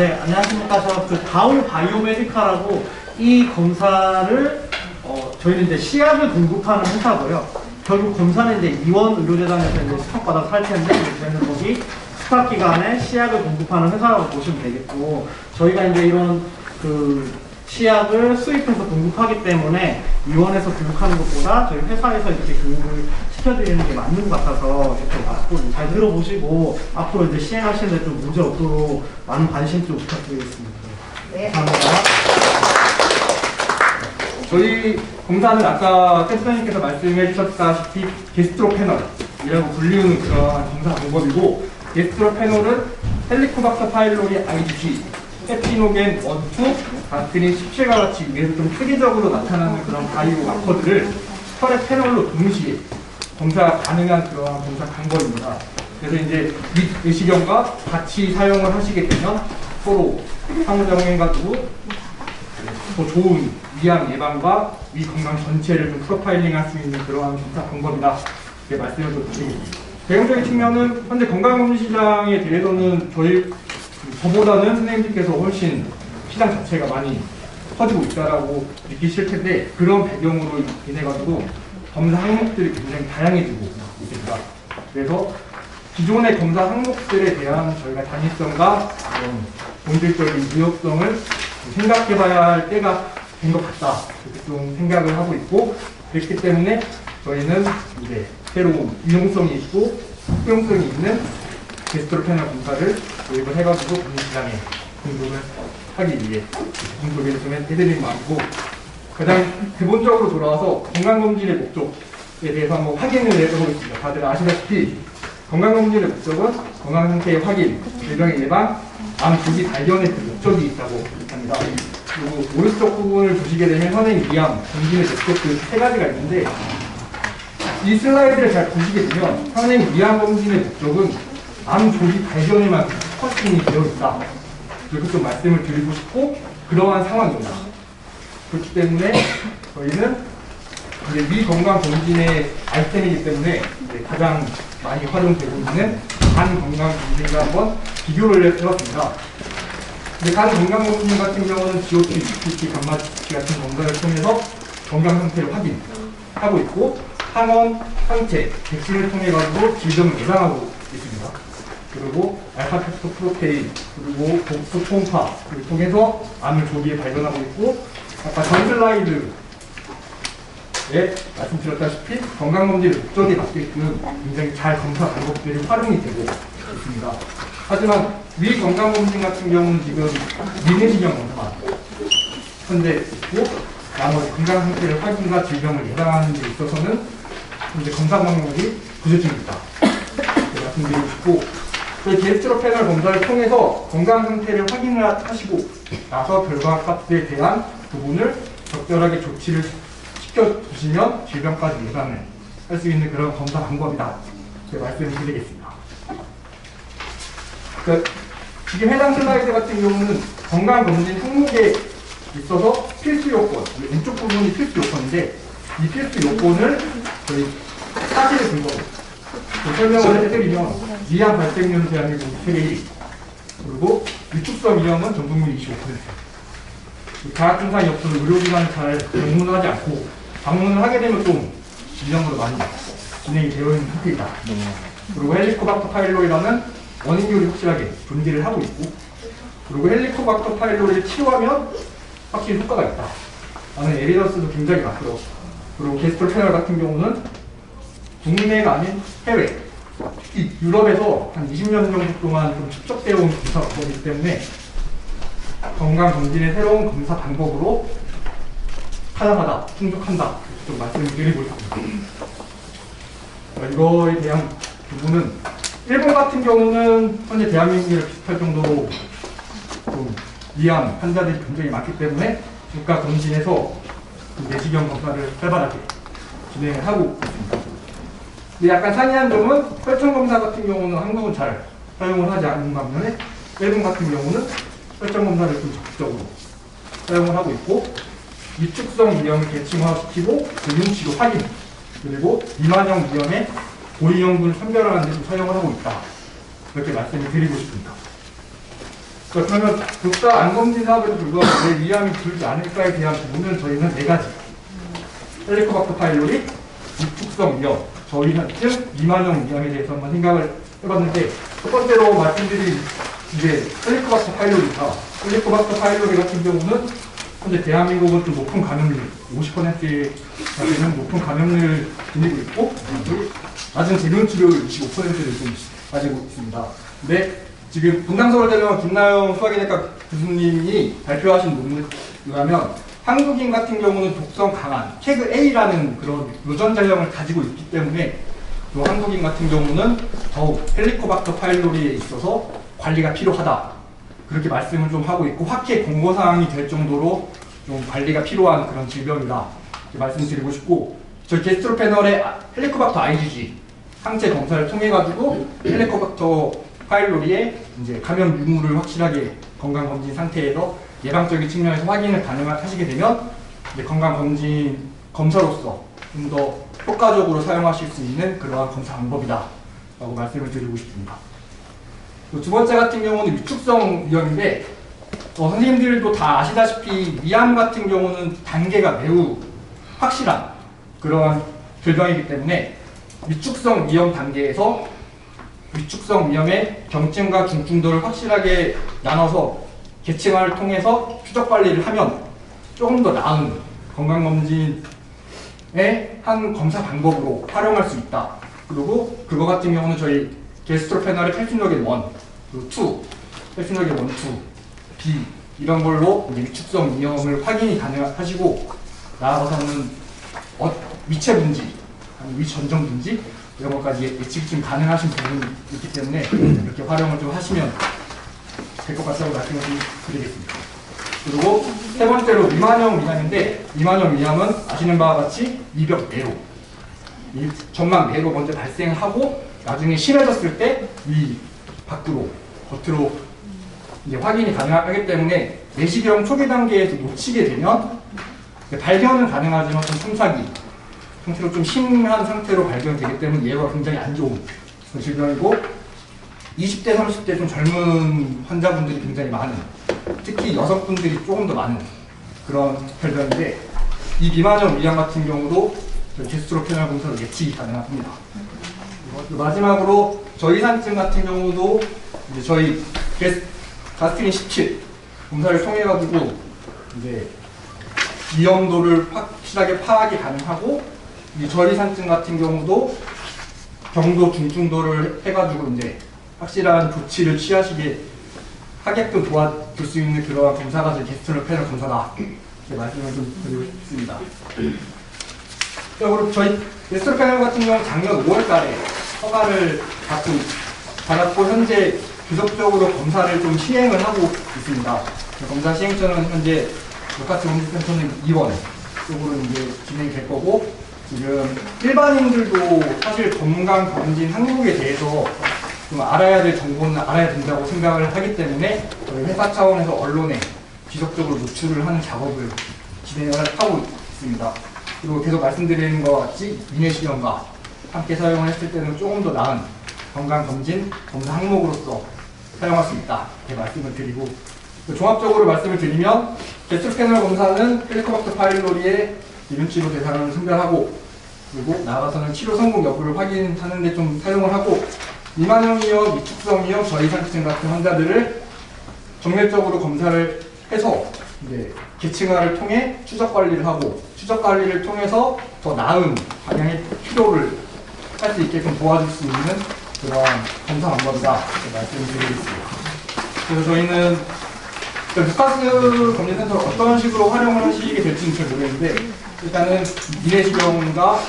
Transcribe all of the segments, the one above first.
네, 안녕하십니까. 저 그 다우 바이오메디카라고 이 검사를 어, 저희는 이제 시약을 공급하는 회사고요. 결국 검사는 이제 이원 의료재단에서 이제 스탁 받아 서 할 텐데 이제 저희는 거기 스탁 기관에 시약을 공급하는 회사라고 보시면 되겠고 저희가 이제 이런 그 시약을 수입해서 공급하기 때문에 이원에서 교육하는 것보다 저희 회사에서 이렇게 교육을 시켜드리는 게 맞는 것 같아서 이렇게 앞으로 잘 들어보시고 앞으로 이제 시행하시는데 좀 문제 없도록 많은 관심 좀 부탁드리겠습니다. 네. 감사합니다. 저희 공사는 아까 캡스터님께서 말씀해 주셨다시피 게스트로 패널이라고 불리우는 그런 공사 방법이고 게스트로 패널은 헬리코박터 파일로리 IgG, 페피노겐 1, 2 같은 17가같이 위에서 좀 특이적으로 나타나는 그런 바이오 마커들을 혈액 패널로 동시에 검사 가능한 그러한 검사 방법입니다. 그래서 이제 윗 내시경과 같이 사용을 하시게 되면 서로 상호작용 해가지고 더 좋은 위암 예방과 위 건강 전체를 좀 프로파일링할 수 있는 그러한 검사 방법이다. 이렇게 말씀을 좀 드리겠습니다. 배경적인 측면은 현재 건강검진 시장에 대해서는 저희 저보다는 선생님들께서 훨씬 시장 자체가 많이 커지고 있다라고 느끼실 텐데 그런 배경으로 인해 가지고 검사 항목들이 굉장히 다양해지고 있습니다. 그래서 기존의 검사 항목들에 대한 저희가 단위성과 그런 본질적인 유효성을 생각해 봐야 할 때가 된 것 같다 이렇게 좀 생각을 하고 있고 그렇기 때문에 저희는 이제 새로운 유용성이 있고 효용성이 있는 게스트로 패널 검사를 도입을 해가지고 본인 시장에 공급을 하기 위해 공급을 좀 해드리는 마음이고 가장 기본적으로 돌아와서 건강검진의 목적에 대해서 한번 확인을 해보겠습니다. 다들 아시다시피 건강검진의 목적은 건강상태의 확인, 질병의 예방, 암 조기 발견의 그 목적이 있다고 합니다. 그리고 오른쪽 부분을 보시게 되면 현행 위암, 검진의 목적 그세 가지가 있는데 이 슬라이드를 잘 보시게 되면 현행 위암 검진의 목적은 암 조기 발견에만 포커싱이 되어 있다. 이렇게 좀 말씀을 드리고 싶고 그러한 상황입니다. 그렇기 때문에 저희는 이제 위 건강 검진의 아이템이기 때문에 가장 많이 활용되고 있는 간 건강 검진과 한번 비교를 해봤습니다. 근데 간 건강 검진 같은 경우는 GOT, UPT, 감마 GT 같은 검사를 통해서 건강 상태를 확인하고 있고 항원, 항체, 백신을 통해 가지고 질병을 예방하고 있습니다. 그리고 알파 텍토 프로테인 그리고 독소 초음파를 통해서 암을 조기에 발견하고 있고 아까 전 슬라이드에 말씀드렸다시피 건강검진의 목적에 맞게끔 굉장히 잘 검사 방법들이 활용이 되고 있습니다. 하지만 위 건강검진 같은 경우는 지금 미내시경 검사만 현재 있고 나머지 건강 상태를 확인과 질병을 예방하는 데 있어서는 현재 검사 방법이 있다. 이렇게 말씀드리고 싶고 저희 게스트로 패널 검사를 통해서 건강 상태를 확인을 하시고 나서 결과 값에 대한 부분을 적절하게 조치를 시켜주시면 질병까지 예방을 할 수 있는 그런 검사 방법이다. 이렇게 말씀을 드리겠습니다. 그 지금 해당 슬라이드 같은 경우는 건강검진 항목에 있어서 필수 요건, 왼쪽 부분이 필수 요건인데 이 필수 요건을 저희 사실을 근거로 그 설명을 해드리면 위암 발생률은 대한민국 세계 1위 그리고 위축성 위험은 전 국민 25% 가학증상이 없어서 의료기관 잘 방문을 하지 않고 방문을 하게 되면 좀 위험으로 많이 진행이 되어 있는 상태이다. 그리고 헬리코박터 파일로이라는 원인율이 확실하게 존재를 하고 있고 그리고 헬리코박터 파일로이를 치료하면 확실히 효과가 있다. 라는 에비던스도 굉장히 많고요. 그리고 게스톨 패널 같은 경우는 국내가 아닌 해외, 유럽에서 한 20년 정도 동안 좀 축적되어 온 검사 방법이기 때문에 건강 검진의 새로운 검사 방법으로 타당하다, 충족한다 좀 말씀을 드리고 있습니다. 어, 이거에 대한 부분은 일본 같은 경우는 현재 대한민국이랑 비슷할 정도로 좀 위암 환자들이 굉장히 많기 때문에 국가 검진에서 그 내시경 검사를 활발하게 진행을 하고 있습니다. 근데 약간 상이한 점은 혈청 검사 같은 경우는 한국은 잘 사용을 하지 않는 반면에 일본 같은 경우는 혈청 검사를 좀 적극적으로 사용을 하고 있고 위축성 위험을 계층화시키고 근육치료 확인 그리고 비만형 위험의 고위험군을 선별하는 데좀 사용을 하고 있다 이렇게 말씀을 드리고 싶습니다. 자, 그러면 독사 안검진 사업에도 불구하고 왜 위암이 줄지 않을까에 대한 부분은 저희는 네 가지. 헬리코박터 파일로리, 위축성 위험, 저희한증, 미만형 위암에 대해서 한번 생각을 해봤는데 첫 번째로 말씀드린 이제 헬리코박터 파일로리가 헬리코박터 파일로리 같은 경우는 현재 대한민국은 좀 높은 감염률, 50%가 되는 높은 감염률을 지니고 있고 낮은 재면 치료율 25%를 좀 가지고 있습니다. 근데 지금 분당서울대병원 김나영 소화기내과 교수님이 발표하신 논문에 의하면 한국인 같은 경우는 독성 강한 캐그 A라는 그런 유전자형을 가지고 있기 때문에 또 한국인 같은 경우는 더욱 헬리코박터 파일로리에 있어서 관리가 필요하다. 그렇게 말씀을 좀 하고 있고 확해 공고 사항이 될 정도로 좀 관리가 필요한 그런 질병이다. 말씀드리고 싶고 저희 게스트로 패널의 아- 헬리코박터 IgG 항체 검사를 통해 가지고 헬리코박터 파일로리의 이제 감염 유무를 확실하게 건강 검진 상태에서 예방적인 측면에서 확인을 가능하시게 되면 이제 건강 검진 검사로서 좀 더 효과적으로 사용하실 수 있는 그러한 검사 방법이다라고 말씀을 드리고 싶습니다. 그두 번째 같은 경우는 위축성 위험인데 어, 선생님들도 다 아시다시피 위암 같은 경우는 단계가 매우 확실한 그러한 질병이기 때문에 위축성 위험 단계에서 위축성 위험의 경증과 중증도를 확실하게 나눠서 계층화를 통해서 추적 관리를 하면 조금 더 나은 건강검진의 한 검사 방법으로 활용할 수 있다. 그리고 그거 같은 경우는 저희 게스트로 패널의 펠틴로겐 1, 그리고 2, 펠틴로겐 1, 2, B 이런 걸로 위축성 위험을 확인이 가능하시고 나아가서는 어, 위체 분지, 아니 위 전정 분지 이런 것까지 예- 예측이 좀 가능하신 부분이 있기 때문에 이렇게 활용을 좀 하시면 될 것 같다고 말씀을 좀 드리겠습니다. 그리고 세 번째로 미만형 위암인데 미만형 위암은 아시는 바와 같이 이벽 내로 이 전막 내로 먼저 발생하고 나중에 심해졌을 때 위 밖으로 겉으로 이제 확인이 가능하기 때문에 내시경 초기 단계에서 놓치게 되면 발견은 가능하지만 좀 손상이 상태로 좀 심한 상태로 발견되기 때문에 예후가 굉장히 안 좋은 질병이고 20대, 30대 좀 젊은 환자분들이 굉장히 많은 특히 여성분들이 조금 더 많은 그런 질병인데 이 비만형 위암 같은 경우도 게스트로 패널 검사로 예측이 가능합니다. 그리고 마지막으로 저희 산증 같은 경우도 이제 저희 게스, 가스트린 17 검사를 통해 가지고 이제 위험도를 확실하게 파악이 가능하고 이 저리산증 같은 경우도 경도 중증도를 해가지고 이제 확실한 조치를 취하시게 하게끔 도와줄 수 있는 그러한 검사가 저희 게스트럴 패널 검사다 이렇게 말씀을 좀 드리고 싶습니다. 자, 그리고 저희 게스트럴 패널 같은 경우 작년 5월달에 허가를 받고 받았고 현재 지속적으로 검사를 좀 시행을 하고 있습니다. 그 검사 시행처는 현재 로카스 검진센터는 2원 쪽으로 이제 진행이 될 거고 지금 일반인들도 사실 건강 검진 항목에 대해서 좀 알아야 될 정보는 알아야 된다고 생각을 하기 때문에 저희 회사 차원에서 언론에 지속적으로 노출을 하는 작업을 진행을 하고 있습니다. 그리고 계속 말씀드리는 것 같이 위내시경과 함께 사용을 했을 때는 조금 더 나은 건강검진 검사 항목으로서 사용할 수 있다. 이렇게 말씀을 드리고 그 종합적으로 말씀을 드리면 개수 패널 검사는 헬리코박터 파일로리의 기준치료 대상을 선별하고 그리고 나아가서는 치료 성공 여부를 확인하는 데 좀 사용을 하고 위축성 위험, 저이상증 같은 환자들을 정밀적으로 검사를 해서 이제 계층화를 통해 추적 관리를 하고 추적 관리를 통해서 더 나은 방향의 치료를 할 수 있게끔 도와줄 수 있는 그런 검사 방법이다 이렇게 말씀을 드리겠습니다. 그래서 저희는 그 루카스 검진센터를 어떤 식으로 활용을 하시게 될지는 잘 모르겠는데 일단은 미내시경과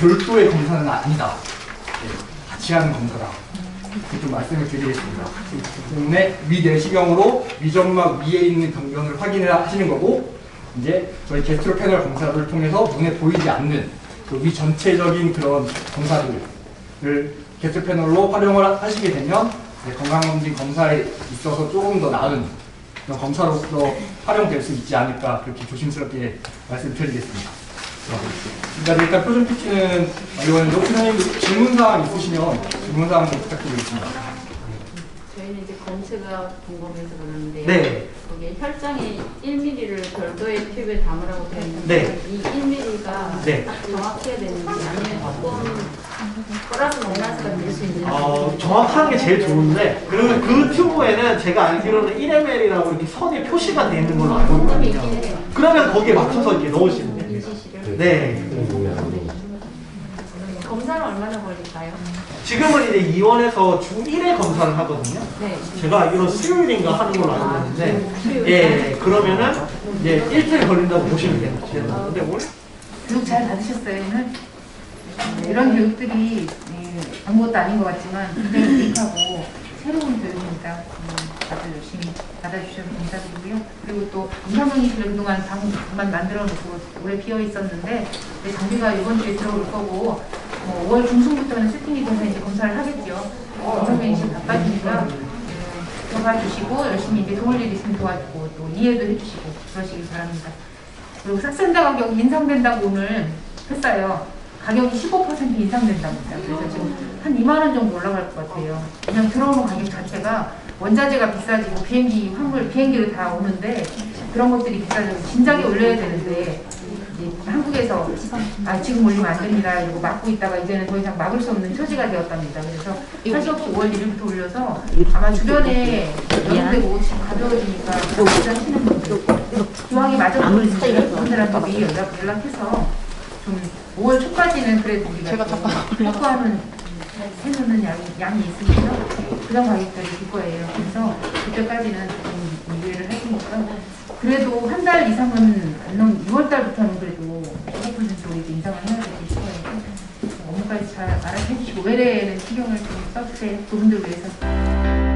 별도의 검사는 아니다. 네, 같이 하는 검사다. 좀 말씀을 드리겠습니다. 때문에 위내시경으로 위점막 위에 있는 병변을 확인을 하시는 거고 이제 저희 게스트로 패널 검사를 통해서 눈에 보이지 않는 그위 전체적인 그런 검사들을 게스트 패널로 활용을 하시게 되면 이제 건강검진 검사에 있어서 조금 더 나은 검사로서 활용될 수 있지 않을까 그렇게 조심스럽게 말씀드리겠습니다. 그러니까 일단 표준 PT는 혹시 선생님 질문사항 있으시면 질문사항 좀 부탁드리겠습니다. 전체가 궁금해서 그러는데요. 네. 거기에 혈장에 1mm를 별도의 튜브에 담으라고 되어 있는데 네. 이 1mm가 네. 정확해야 되는지 아니면 조금 플러스 마이너스가 될 수 있는지 어, 정확한 게 제일 좋은데 그, 그 튜브에는 제가 알기로는 1ml라고 이렇게 선에 표시가 되어 있는 걸로 알고 조금 있거든요. 해요. 그러면 거기에 맞춰서 이렇게 넣으시면 됩니다. 인지시를. 네. 검사는 얼마나 걸릴까요? 지금은 이제 이원에서 주 1회 검사를 하거든요. 네. 제가 알기로 수요일인가 하는 걸로 알고 있는데, 수요일. 예, 그러면은 이제 일주일 걸린다고 보시면 돼요. 근데 올 교육 잘 받으셨어요, 오늘? 네, 이런 교육들이 예, 아무것도 아닌 것 같지만 굉장히 유익하고 새로운 교육이니까 음, 다들 열심히 받아주셔서 감사드리고요. 그리고 또 임상병실을 그동안 방만 만들어 놓고 오래 비어 있었는데 장비가 이번 주에 들어올 거고 뭐 5월 중순부터는 세팅이 돼서 이제 검사를 하겠죠. 임상병실 바빠지니까 음, 도와주시고 열심히 이제 도울 일 있으면 도와주고 또 이해도 해주시고 그러시길 바랍니다. 그리고 삭센다 가격 인상된다고 오늘 했어요. 가격이 15% 인상된답니다. 그래서 지금 한 2만 원 정도 올라갈 것 같아요. 그냥 들어오는 가격 자체가 원자재가 비싸지고 비행기 환불 비행기로 다 오는데 그런 것들이 비싸지고 진작에 올려야 되는데 한국에서 아 지금 올리면 안 됩니다. 이러고 막고 있다가 이제는 더 이상 막을 수 없는 처지가 되었답니다. 그래서 할 수 없이 5월 1일부터 올려서 아마 주변에 연대고 가벼워지니까 하시는 분들 기왕에 맞아보는 분들한테 미리 연락, 연락해서 좀 5월 초까지는 그래도 우리가 확보하는 해놓는 양이, 양이 있으니까 그런 가격들이 될 거예요. 그래서 그때까지는 그래도 한 달 이상은 안 넘, 6월 달부터는 그래도 15% 우리도 인상을 해야 되실 거예요. 업무까지 잘 알아서 해주시고 외래에는 신경을 좀 써주세요. 그분들 위해서.